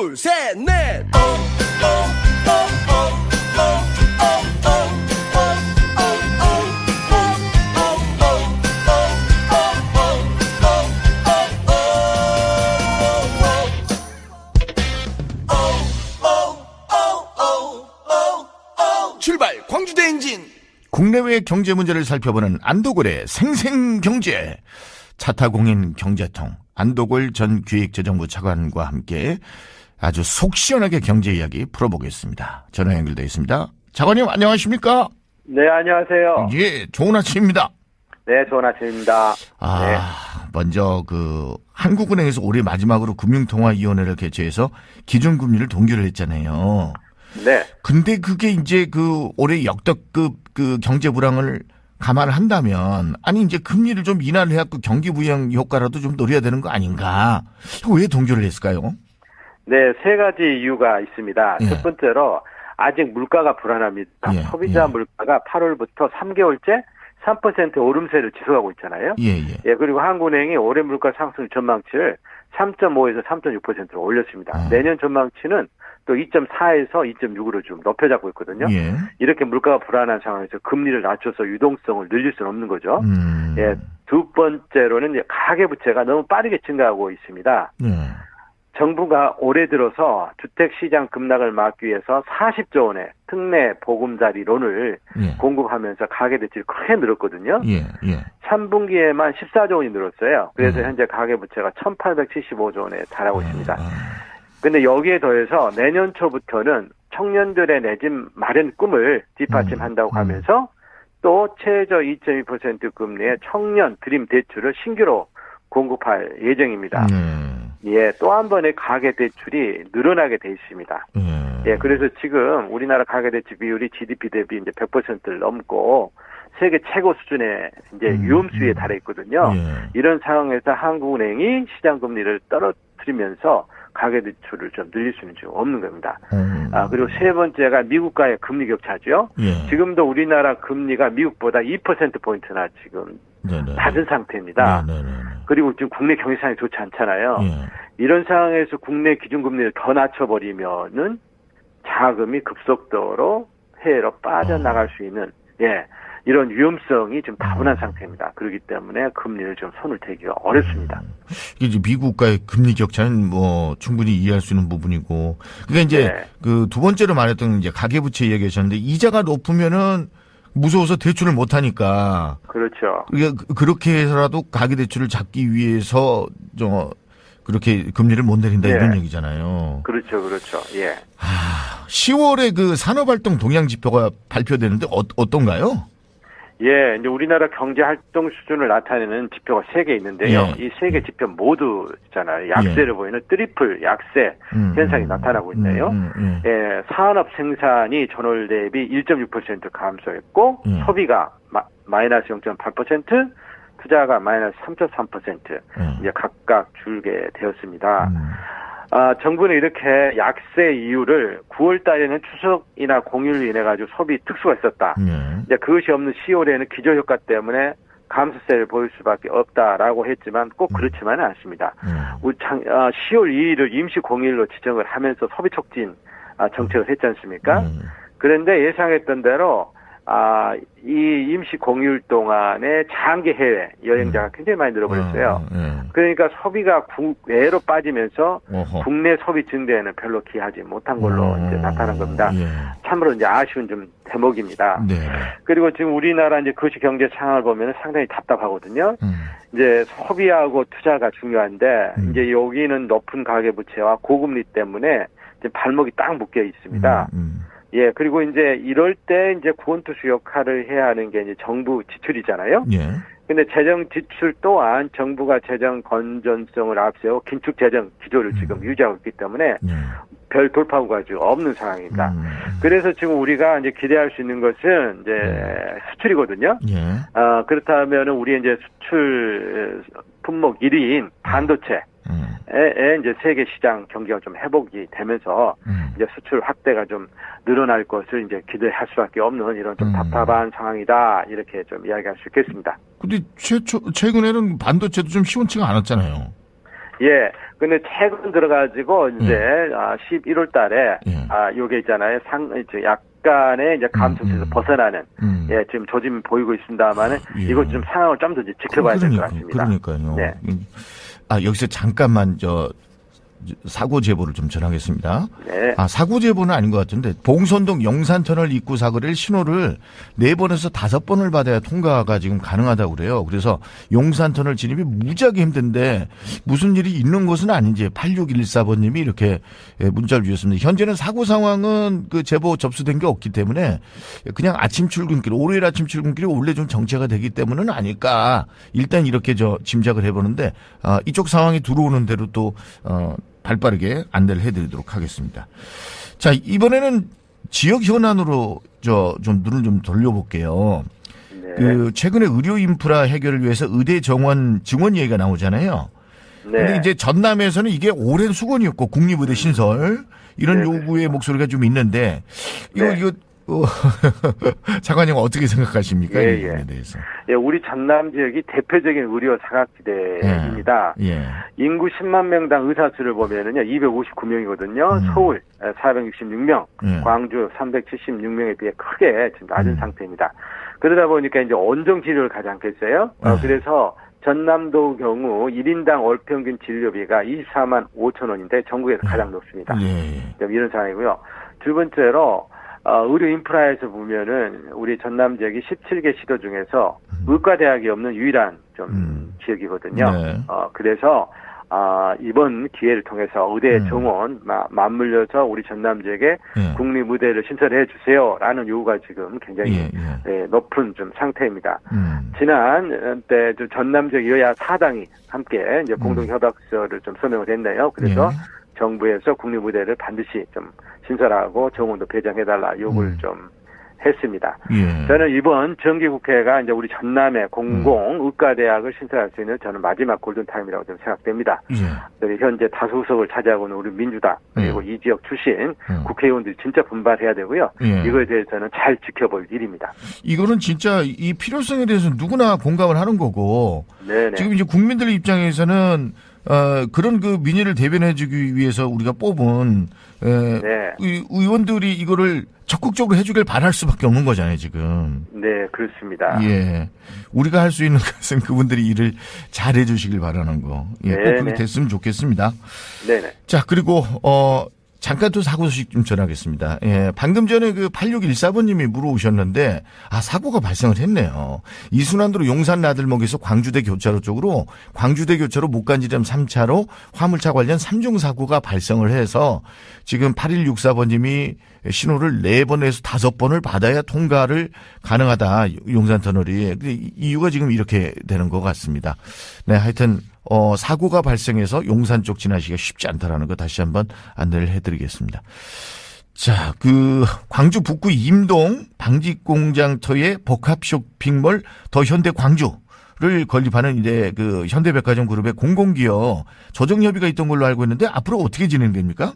둘, 셋, 넷. 출발 광주대 행진 국내외 경제 문제를 살펴보는 안도골의 생생경제 차타공인 경제통 안도골 전 기획재정부 차관과 함께 아주 속 시원하게 경제 이야기 풀어보겠습니다. 전화 연결되어 있습니다. 차관님 안녕하십니까? 네, 안녕하세요. 예, 좋은 아침입니다. 네, 좋은 아침입니다. 아, 네. 먼저 그 한국은행에서 올해 마지막으로 금융통화위원회를 개최해서 기준금리를 동결을 했잖아요. 네. 근데 그게 이제 그 올해 역대급 그 경제 불황을 감안을 한다면 아니 이제 금리를 좀 인하를 해갖고 경기 부양 효과라도 좀 노려야 되는 거 아닌가? 왜 동결을 했을까요? 네, 세 가지 이유가 있습니다. 예. 첫 번째로 아직 물가가 불안합니다. 예, 소비자 예. 물가가 8월부터 3개월째 3% 오름세를 지속하고 있잖아요. 예, 예. 예, 그리고 한국은행이 올해 물가 상승 전망치를 3.5에서 3.6%로 올렸습니다. 아. 내년 전망치는 또 2.4에서 2.6으로 좀 높여잡고 있거든요. 예. 이렇게 물가가 불안한 상황에서 금리를 낮춰서 유동성을 늘릴 수는 없는 거죠. 음. 예, 두 번째로는 이제 가계 부채가 너무 빠르게 증가하고 있습니다. 예. 정부가 올해 들어서 주택시장 급락을 막기 위해서 40조 원의 특례 보금자리론을 예. 공급하면서 가계대출이 크게 늘었거든요. 예. 예. 3분기에만 14조 원이 늘었어요. 그래서 음. 현재 가계부채가 1875조 원에 달하고 있습니다. 아, 근데 여기에 더해서 내년 초부터는 청년들의 내 집 마련 꿈을 뒷받침한다고 음. 하면서 또 최저 2.2% 금리의 청년 드림 대출을 신규로 공급할 예정입니다. 예. 예, 또 한 번의 가계 대출이 늘어나게 돼 있습니다. 예. 예, 그래서 지금 우리나라 가계 대출 비율이 GDP 대비 이제 100%를 넘고 세계 최고 수준의 이제 음, 위험수위에 음. 달해 있거든요. 예. 이런 상황에서 한국은행이 시장 금리를 떨어뜨리면서 가계 대출을 좀 늘릴 수는 좀 없는 겁니다. 음. 아, 그리고 세 번째가 미국과의 금리 격차죠. 예. 지금도 우리나라 금리가 미국보다 2%포인트나 지금 네네. 낮은 상태입니다. 네네네. 그리고 지금 국내 경제 상황이 좋지 않잖아요. 예. 이런 상황에서 국내 기준금리를 더 낮춰버리면은 자금이 급속도로 해외로 빠져나갈 수 있는 예 이런 위험성이 지금 다분한 상태입니다. 그렇기 때문에 금리를 좀 손을 대기가 어렵습니다. 이게 이제 미국과의 금리 격차는 뭐 충분히 이해할 수 있는 부분이고. 그러니까 이제 네. 그두 번째로 말했던 이제 가계부채 얘기하셨는데 이자가 높으면은 무서워서 대출을 못 하니까 그렇죠. 이게 그- 그렇게 해서라도 가계 대출을 잡기 위해서 저 그렇게 금리를 못 내린다 네. 이런 얘기잖아요. 그렇죠. 그렇죠. 예. 10월에 그 산업활동 동향 지표가 발표되는데 어, 어떤가요? 예, 이제 우리나라 경제 활동 수준을 나타내는 지표가 세 개 있는데요. 예. 이세 개 지표 모두 있잖아요. 약세를 보이는 트리플 약세 음, 현상이 음, 나타나고 있네요. 음, 음, 예. 예, 산업 생산이 전월 대비 1.6% 감소했고 음. 소비가 마, 마이너스 0.8%, 투자가 마이너스 3.3% 음. 이제 각각 줄게 되었습니다. 음. 아, 정부는 이렇게 약세 이유를 9월 달에는 추석이나 공휴일로 인해 가지고 소비 특수가 있었다. 예. 이제 그것이 없는 10월에는 기저 효과 때문에 감소세를 보일 수밖에 없다라고 했지만 꼭 그렇지만은 않습니다. 예. 우리 장, 아, 10월 2일을 임시 공휴일로 지정을 하면서 소비 촉진 아, 정책을 했지 않습니까? 음. 그런데 예상했던 대로 아, 이 임시 공휴일 동안에 장기 해외 여행자가 굉장히 많이 늘어버렸어요. 어, 예. 그러니까 소비가 국외로 빠지면서 어허. 국내 소비 증대에는 별로 기하지 못한 걸로 어, 이제 나타난 겁니다. 예. 참으로 이제 아쉬운 좀 대목입니다. 네. 그리고 지금 우리나라 이제 거시 경제 상황을 보면 상당히 답답하거든요. 음. 이제 소비하고 투자가 중요한데 음. 이제 여기는 높은 가계 부채와 고금리 때문에 발목이 딱 묶여 있습니다. 음, 음. 예, 그리고 이제 이럴 때 이제 구원투수 역할을 해야 하는 게 이제 정부 지출이잖아요. 예. 근데 재정 지출 또한 정부가 재정 건전성을 앞세워 긴축 재정 기조를 지금 유지하고 있기 때문에 예. 별 돌파구가 지금 없는 상황입니다. 음. 그래서 지금 우리가 이제 기대할 수 있는 것은 이제 네. 수출이거든요. 예. 아, 그렇다면은 우리 이제 수출 품목 1위인 반도체 음. 에 이제 세계 시장 경기가 좀 회복이 되면서 음. 이제 수출 확대가 좀 늘어날 것을 이제 기대할 수밖에 없는 이런 좀 음. 답답한 상황이다 이렇게 좀 이야기할 수 있겠습니다. 근데 최초 최근에는 반도체도 좀 시원치가 않았잖아요. 예. 근데 최근 들어가지고 이제 아, 11월 달에 예. 아, 요게 있잖아요. 상 이제 약 간의 이제 감소세에서 음, 음. 벗어나는 음. 예, 지금 조짐이 보이고 있습니다만은 예. 이거 좀 상황을 좀 더 지켜봐야 될 것 같습니다. 그러니까요. 네. 음. 아 여기서 잠깐만 저 사고 제보를 좀 전하겠습니다. 네. 아 사고 제보는 아닌 것 같은데 봉선동 영산터널 입구 사거리를 신호를 네 번에서 다섯 번을 받아야 통과가 지금 가능하다고 그래요. 그래서 용산터널 진입이 무지하게 힘든데 무슨 일이 있는 것은 아닌지 8614번님이 이렇게 예, 문자를 주셨습니다. 현재는 사고 상황은 그 제보 접수된 게 없기 때문에 그냥 아침 출근길, 월요일 아침 출근길이 원래 좀 정체가 되기 때문은 아닐까. 일단 이렇게 저 짐작을 해보는데 아, 이쪽 상황이 들어오는 대로 또 어, 발빠르게 안내를 해드리도록 하겠습니다. 자 이번에는 지역 현안으로 저 좀 눈을 좀 돌려볼게요. 네. 그 최근에 의료 인프라 해결을 위해서 의대 정원 증원 얘기가 나오잖아요. 근데 네. 이제 전남에서는 이게 오랜 수건이었고 국립의대 신설 이런 네, 요구의 목소리가 좀 있는데 이거 네. 이거 어, 장관님 어떻게 생각하십니까 예, 예. 대해서? 예, 우리 전남 지역이 대표적인 의료 사각지대입니다. 예. 인구 10만 명당 의사 수를 보면은요, 259명이거든요. 음. 서울 466명, 예. 광주 376명에 비해 크게 지금 낮은 음. 상태입니다. 그러다 보니까 이제 원정 치료를 가지 않겠어요? 어, 네. 그래서 전남도 경우 1인당 월평균 진료비가 24만 5천 원인데 전국에서 가장 높습니다. 예. 좀 이런 상황이고요. 두 번째로 어, 의료 인프라에서 보면은 우리 전남 지역이 17개 시도 중에서 의과대학이 없는 유일한 좀 음. 지역이거든요. 네. 어, 그래서 아, 이번 기회를 통해서 의대 음. 정원 마- 맞물려서 우리 전남 지역에 예. 국립 의대를 신설해 주세요라는 요구가 지금 굉장히 예. 예. 네, 높은 좀 상태입니다. 음. 지난 때저 전남 지역 여야 사당이 함께 이제 공동 협약서를 좀 서명을 했네요. 그래서 예. 정부에서 국립의대를 반드시 좀 신설하고 정원도 배정해달라 요구를 음. 좀 했습니다. 예. 저는 이번 정기국회가 이제 우리 전남의 공공 의과대학을 신설할 수 있는 저는 마지막 골든타임이라고 좀 생각됩니다. 예. 현재 다수석을 차지하고 있는 우리 민주당 그리고 이 지역 출신 음. 국회의원들이 진짜 분발해야 되고요. 예. 이거에 대해서는 잘 지켜볼 일입니다. 이거는 진짜 이 필요성에 대해서 누구나 공감을 하는 거고 네네. 지금 이제 국민들 입장에서는 어, 그런 그 민의를 대변해주기 위해서 우리가 뽑은 에, 네. 의, 의원들이 이거를 적극적으로 해주길 바랄 수밖에 없는 거잖아요 지금. 네, 그렇습니다. 예, 우리가 할 수 있는 것은 그분들이 일을 잘 해주시길 바라는 거. 예, 꼭 네네. 그렇게 됐으면 좋겠습니다. 네네. 자, 그리고, 어, 잠깐 또 사고 소식 좀 전하겠습니다. 예, 방금 전에 그 8614번님이 물어오셨는데, 아, 사고가 발생을 했네요. 이순환도로 용산 나들목에서 광주대 교차로 쪽으로, 광주대 교차로 목간지점 3차로 화물차 관련 3중 사고가 발생을 해서, 지금 8164번님이 신호를 4번에서 5번을 받아야 통과를 가능하다. 용산 터널이. 이유가 지금 이렇게 되는 것 같습니다. 네, 하여튼 어, 사고가 발생해서 용산 쪽 지나시기가 쉽지 않다라는 거 다시 한번 안내를 해드리겠습니다. 자, 그 광주 북구 임동 방직공장터의 복합 쇼핑몰 더 현대 광주 를 건립하는 이제 그 현대백화점 그룹의 공공기업 조정 협의가 있던 걸로 알고 있는데 앞으로 어떻게 진행됩니까?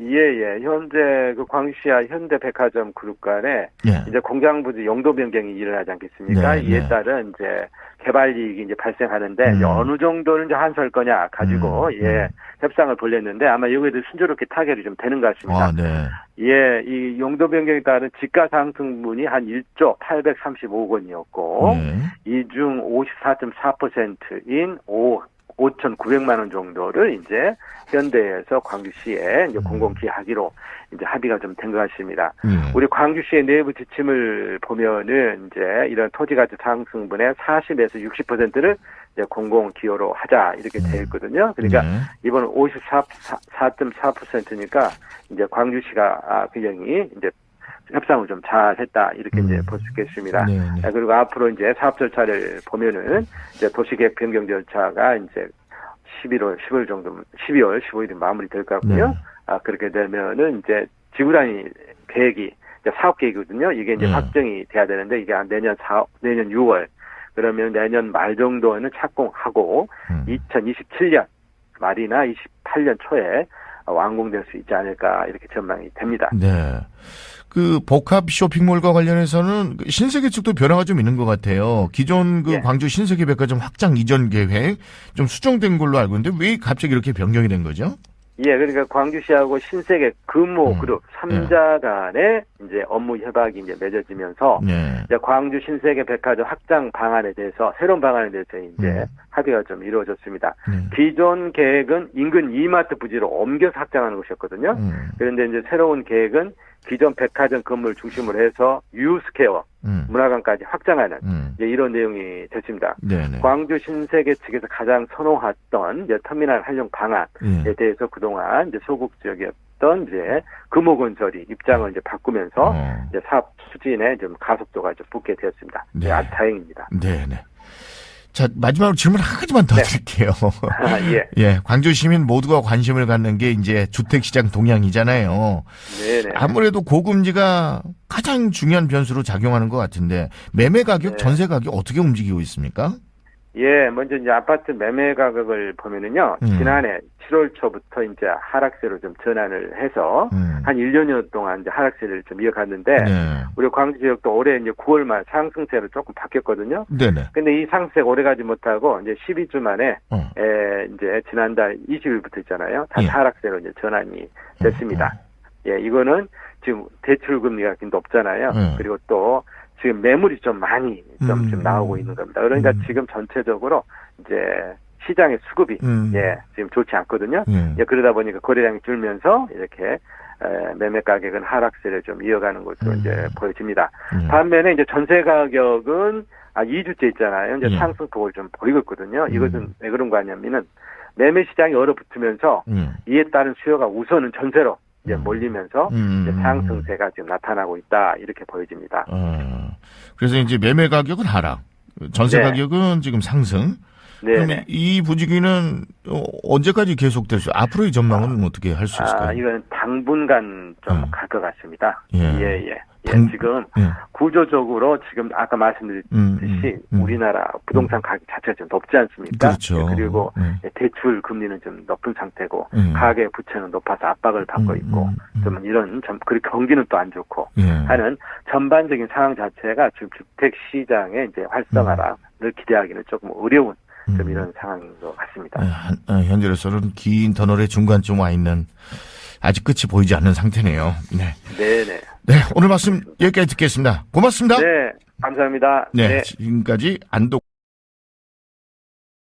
예, 예. 현재 그 광주시와 현대백화점 그룹 간에 예. 이제 공장 부지 용도 변경이 일어나지 않겠습니까? 네, 이에 네. 따른 이제 개발 이익이 이제 발생하는데 음. 어느 정도는 이제 한설 거냐 가지고 음, 예 음. 협상을 벌렸는데 아마 여기에도 순조롭게 타결이 좀 되는 것 같습니다. 아, 네. 예, 이 용도 변경에 따른 지가 상승분이 한 1조 835억 원이었고 예. 이중 54.4%인 5 5,900만 원 정도를 이제 현대에서 광주시에 이제 음. 공공기하기로 이제 합의가 좀 된 것 같습니다. 예. 우리 광주시의 내부 지침을 보면은 이제 이런 토지 가치 상승분의 40에서 60%를 이제 공공 기여로 하자 이렇게 음. 되어 있거든요. 그러니까 네. 이번은 54.4%니까 이제 광주시가 아, 굉장히 이제 협상을 좀 잘 했다 이렇게 음. 이제 볼 수 있겠습니다. 네, 네. 아, 그리고 앞으로 이제 사업 절차를 보면은 이제 도시계획 변경 절차가 이제 11월 10월 정도 12월 15일이 마무리될 것 같고요. 네. 아 그렇게 되면은 이제 지구단위 계획이 이제 사업 계획이거든요. 이게 이제 네. 확정이 돼야 되는데 이게 한 내년 4 내년 6월 그러면 내년 말 정도에는 착공하고 음. 2027년 말이나 28년 초에 완공될 수 있지 않을까 이렇게 전망이 됩니다. 네. 그 복합 쇼핑몰과 관련해서는 그 신세계 측도 변화가 좀 있는 것 같아요. 기존 그 예. 광주 신세계 백화점 확장 이전 계획 좀 수정된 걸로 알고 있는데 왜 갑자기 이렇게 변경이 된 거죠? 예, 그러니까 광주시하고 신세계 금호 음. 그룹 3자 간의 이제 업무 협약이 이제 맺어지면서 네. 이제 광주 신세계 백화점 확장 방안에 대해서 새로운 방안에 대해서 이제 음. 합의가 좀 이루어졌습니다. 네. 기존 계획은 인근 이마트 부지로 옮겨서 확장하는 것이었거든요. 음, 그런데 이제 새로운 계획은 기존 백화점 건물 중심으로 해서 유스케어 음, 문화관까지 확장하는 음. 이런 내용이 됐습니다. 네네. 광주 신세계 측에서 가장 선호했던 이제 터미널 활용 방안에 예. 대해서 그동안 이제 소극적이었던 이제 금호건설이 입장을 이제 바꾸면서 어. 이제 사업 추진에 좀 가속도가 좀 붙게 되었습니다. 네. 네. 아주 다행입니다. 네네. 자, 마지막으로 질문 한 가지만 더 네. 드릴게요. 아, 예. 예, 광주 시민 모두가 관심을 갖는 게 이제 주택시장 동향이잖아요. 네네. 아무래도 고금리가 가장 중요한 변수로 작용하는 것 같은데 매매 가격, 네. 전세 가격 어떻게 움직이고 있습니까? 예, 먼저 이제 아파트 매매 가격을 보면은요, 음. 지난해 7월 초부터 이제 하락세로 좀 전환을 해서 음. 한 1년여 동안 이제 하락세를 좀 이어갔는데, 네. 우리 광주 지역도 올해 이제 9월 말 상승세로 조금 바뀌었거든요. 네네. 근데 이 상승세가 오래 가지 못하고 이제 12주 만에 어. 에, 이제 지난달 20일부터 있잖아요. 다시 예. 하락세로 이제 전환이 됐습니다. 예, 이거는 지금 대출 금리가 굉장히 높잖아요. 예. 그리고 또 지금 매물이 좀 많이 좀, 음. 좀 나오고 있는 겁니다. 그러니까 음. 지금 전체적으로 이제 시장의 수급이 음. 예, 지금 좋지 않거든요. 예. 예, 그러다 보니까 거래량이 줄면서 이렇게 에, 매매 가격은 하락세를 좀 이어가는 것으로 음. 이제 보여집니다. 예. 반면에 이제 전세 가격은 아 2주째 있잖아요. 이제 예. 상승폭을 좀 보이고 있거든요. 음. 이것은 왜 그런 거 아니냐면은 매매 시장이 얼어붙으면서 예. 이에 따른 수요가 우선은 전세로 이제 음. 몰리면서 음. 이제 상승세가 지금 나타나고 있다 이렇게 보여집니다. 어. 그래서 이제 매매 가격은 하락, 전세 네. 가격은 지금 상승. 그럼 네. 이 부지기는 어, 언제까지 계속될 수? 앞으로의 전망은 어떻게 할 수 있을까요? 아, 이건 당분간 좀 음. 갈것 같습니다. 예. 예, 예. 예, 당- 지금 예. 구조적으로 지금 아까 말씀드렸듯이 음, 음, 음. 우리나라 부동산 가격 자체가 좀 높지 않습니까? 그렇죠. 예, 그리고 예. 대출 금리는 좀 높은 상태고 음. 가계 부채는 높아서 압박을 받고 음, 있고 음, 음. 좀 이런 좀 그리고 경기는 또 안 좋고 예. 하는 전반적인 상황 자체가 지금 주택 시장의 이제 활성화를 기대하기는 조금 어려운 좀 음. 이런 상황인 것 같습니다. 예, 한- 어, 현재로서는 긴 터널의 중간쯤 와 있는 아직 끝이 보이지 않는 상태네요. 네. 네네. 네, 오늘 말씀 여기까지 듣겠습니다. 고맙습니다. 네, 감사합니다. 네, 지금까지 안동